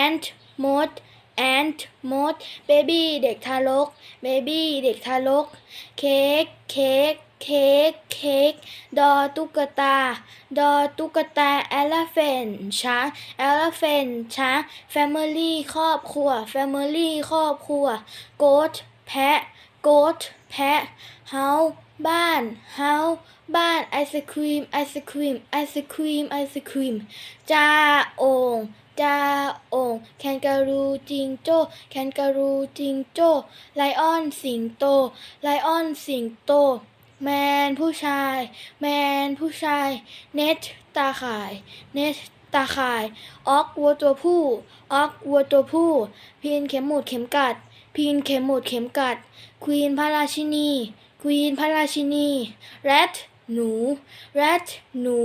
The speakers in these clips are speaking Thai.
ant มด ant มด baby เด็กทารก baby เด็กทารกเค้กเค้กเค้กเค้กดอตุ๊กตา ดอตุ๊กตา elephant ช้าง elephant ช้าง family ครอบครัว family ครอบครัว goat แพะ goat แพะ house บ้าน house บ้านไอศครีมไอศครีมไอศครีมไอศครีมจ้าโอง จ้าโองแคนการูจิงโจ้แคนการูจิงโจ้ไลออนสิงโต ไลออนสิงโต แมนผู้ชาย แมนผู้ชาย เน็ตตาข่าย เน็ตตาข่าย ออกวัวตัวผู้ ออกวัวตัวผู้ พีนเข็มหมุดเข็มกัด พีนเข็มหมุดเข็มกัด ควีนพระราชินี ควีนพระราชินี แรดหนู แรดหนู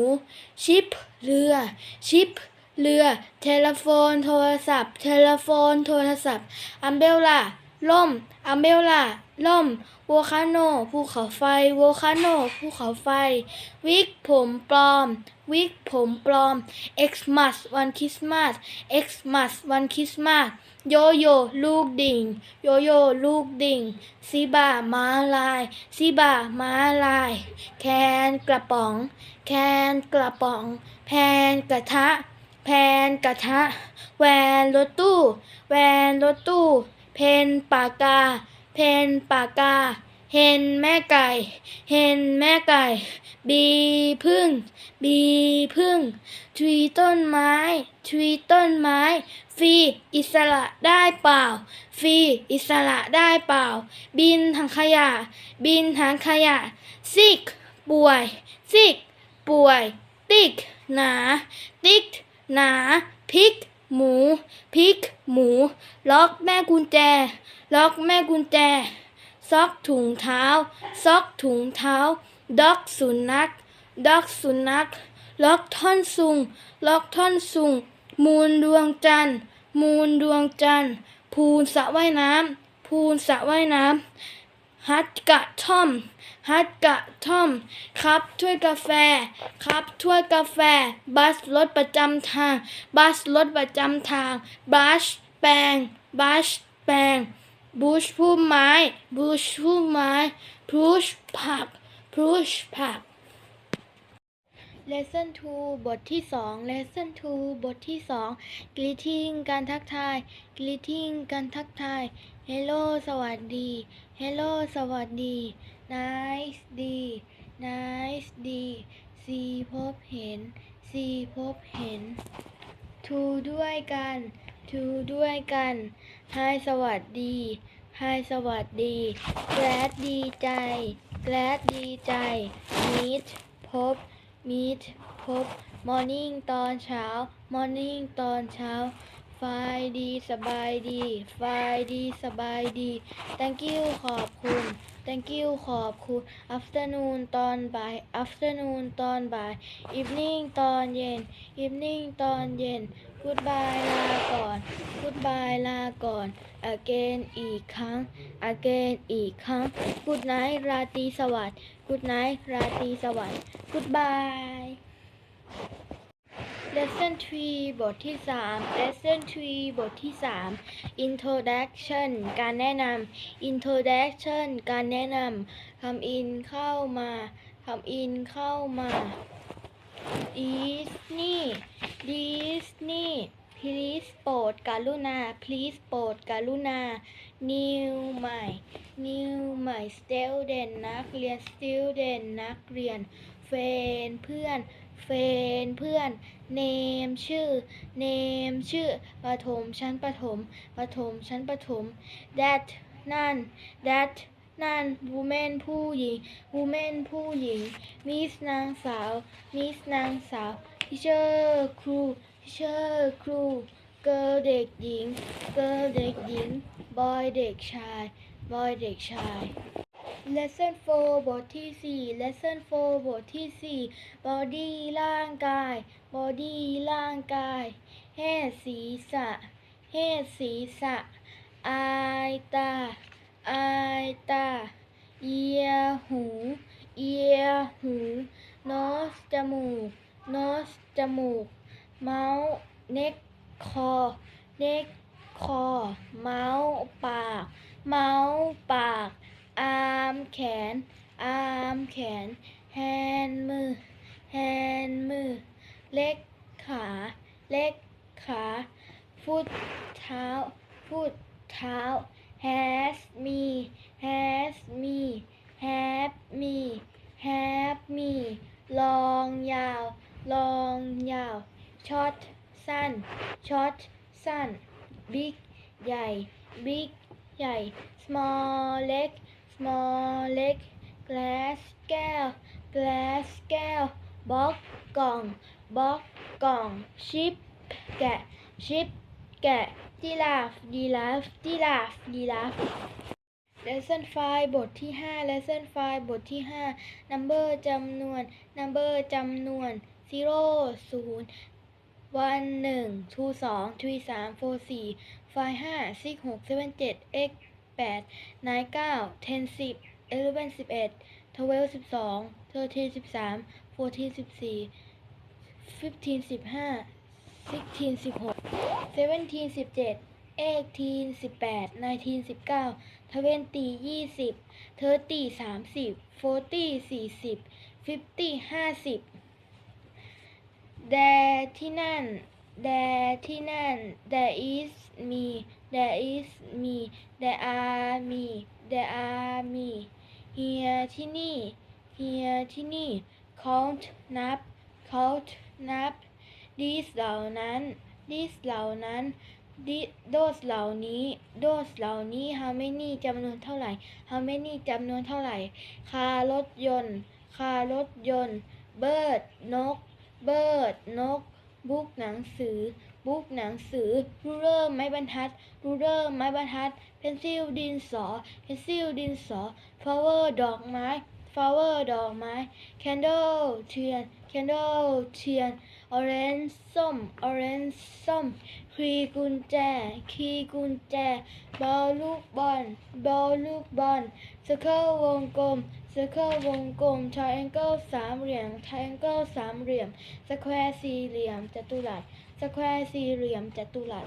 ชิป เรือ ชิป เรือ เทเลโฟน โทรศัพท์ เทเลโฟน โทรศัพท์ อัมเบลล่า ล่ม อัมเบลล่า ล่มโวคาโน ภูเขาไฟโวคาโน ภูเขาไฟ วิกผมปลอม วิกผมปลอม Xmas วันคริสต์มาส Xmas วันคริสต์มาส โยโย่ลูกดิ่ง โยโย่ลูกดิ่งซีบาม้าลายซีบาม้าลาย แคนกระป๋อง แคนกระป๋อง แพนกระทะ แพนกระทะ แวนรถตู้ แวนรถตู้ เพนปากกา เพนปากกาเห็นแม่ไก่เห็นแม่ไก่ บีพึ่ง บีพึ่งทรีต้นไม้ทรีต้นไม้ ฟรีอิสระได้เปล่า ฟรีอิสระได้เปล่า บินถังขยะ บินถังขยะ ซิก ป่วย ซิก ป่วย ติ๊ก หนา ติ๊ก หนาพริก หมูพริก หมู ล็อกแม่กุญแจ ล็อกแม่กุญแจ ซอกถุงเท้า ซอกถุงเท้า ด็อกสุนัขด็อกสุนัข ล็อกท่อนซุง ล็อกท่อนซุง มูลดวงจันทร์ มูลดวงจันทร์ พูนสระว่ายน้ำพูนสระว่ายน้ำ ฮัตกะท่อม ฮัตกะท่อม ครับถ้วยกาแฟ ครับถ้วยกาแฟ บัสรถประจำทาง บัสรถประจำทาง บัชแปลงบัชแปลงบูชพุ่มไม้ บูชพุ่มไม้พรูชผักพรูชผัก Lesson 2 บทที่ 2 Lesson 2 บทที่ 2 Greeting การทักทาย Greeting การทักทาย Hello สวัสดี Hello สวัสดี Nice ดี Nice ดี See พบเห็น See พบเห็น To ด้วยกัน To ด้วยกัน Hi สวัสดี Hi สวัสดี Glad ดีใจ Glad ดีใจ Meet พบ มีดพบมอร์นิ่งตอนเช้ามอร์นิ่งตอนเช้าฟายดีสบายดีฟายดีสบายดี thank you ขอบคุณ thank you ขอบคุณ afternoon ตอนบ่าย afternoon ตอนบ่าย evening ตอนเย็น evening ตอนเย็น goodbye ลาก่อน goodbye ลาก่อน again อีกครั้ง again อีกครั้ง good night ราตรีสวัสดิ์ good night ราตรีสวัสดิ์ goodbye lesson 3 บทที่ 3 lesson 3 บทที่ 3 introduction การแนะนำ introduction การแนะนำคำอินเข้ามาคำอินเข้ามา Disney Disney please โปรดกรุณา please โปรดกรุณา new ใหม่ new ใหม่ student นักเรียน student นักเรียน friend เพื่อน friend เพื่อน name ชื่อ name ชื่อประถมชั้นประถมประถมชั้นประถม that นั่น that นั่น woman ผู้หญิง woman ผู้หญิง miss นางสาว miss นางสาว teacher ครู teacher ครู girl เด็กหญิง girl เด็กหญิง boy เด็กชาย boy เด็กชาย lesson 4บทที่ 4 lesson 4บทที่ 4 body ร่างกาย body ร่างกาย head ศีรษะ head ศีรษะ eye ตา eye ตา ear หู ear หู nose จมูก nose จมูก mouth neck คอเล็กคอ เมาส์ปาก เมาส์ปาก อาร์มแขน อาร์มแขน แฮนมือ แฮนมือ เล็กขา เล็กขา ฟุตเท้า ฟุตเท้า has me has me have me have me ลองยาว ลองยาว ช็อต สั้น ช็อต สั้นบิ๊กใหญ่บิ๊กใหญ่ small เล็ก small เล็ก glass แก้ว glass แก้ว box กล่อง box กล่อง ship แกะ ship แกะ giraffe giraffe giraffe giraffe lesson 5 บทที่ 5 lesson 5 บทที่ 5 number จำนวน number จำนวน zero ศูนย์ one หนึ่ง two สอง three สาม four สี่ five ห้า six หก seven เจ็ด eight แปด nine เก้า ten สิบ eleven สิบเอ็ด twelve สิบสอง thirteen สิบสาม fourteen สิบสี่ fifteen สิบห้า sixteen สิบหก seventeen สิบเจ็ด eighteen สิบแปด nineteen สิบเก้า twenty ยี่สิบ thirty สามสิบ forty สี่สิบ fifty ห้าสิบแดที่นั่น there ที่นั่น there is me there is me there are me there are me here ที่นี่ here ที่นี่ count นับ count นับ these เหล่านั้น these เหล่านั้น Thi- those เหล่านี้ those เหล่านี้ how many จำนวนเท่าไหร่ how many จำนวนเท่าไหร่ คารถยนต์ คารถยนต์ bird นก bird นกบุ๊กหนังสือบุ๊กหนังสือ ruler ไม้บรรทัด ruler ไม้บรรทัด pencil ดินสอ pencil ดินสอ flower ดอกไม้ flower ดอกไม้ candle เทียน candle เทียน ออเรนซ์ส้มออเรนซ์ส้มคีกุญแจคีกุญแจ บอลลูกบอลบอลลูกบอลสเคิลวงกลมสเคิลวงกลมทริแองเกิลสามเหลี่ยมทริแองเกิลสามเหลี่ยมสแควร์สี่เหลี่ยมจัตุรัสสแควร์สี่เหลี่ยมจัตุรัส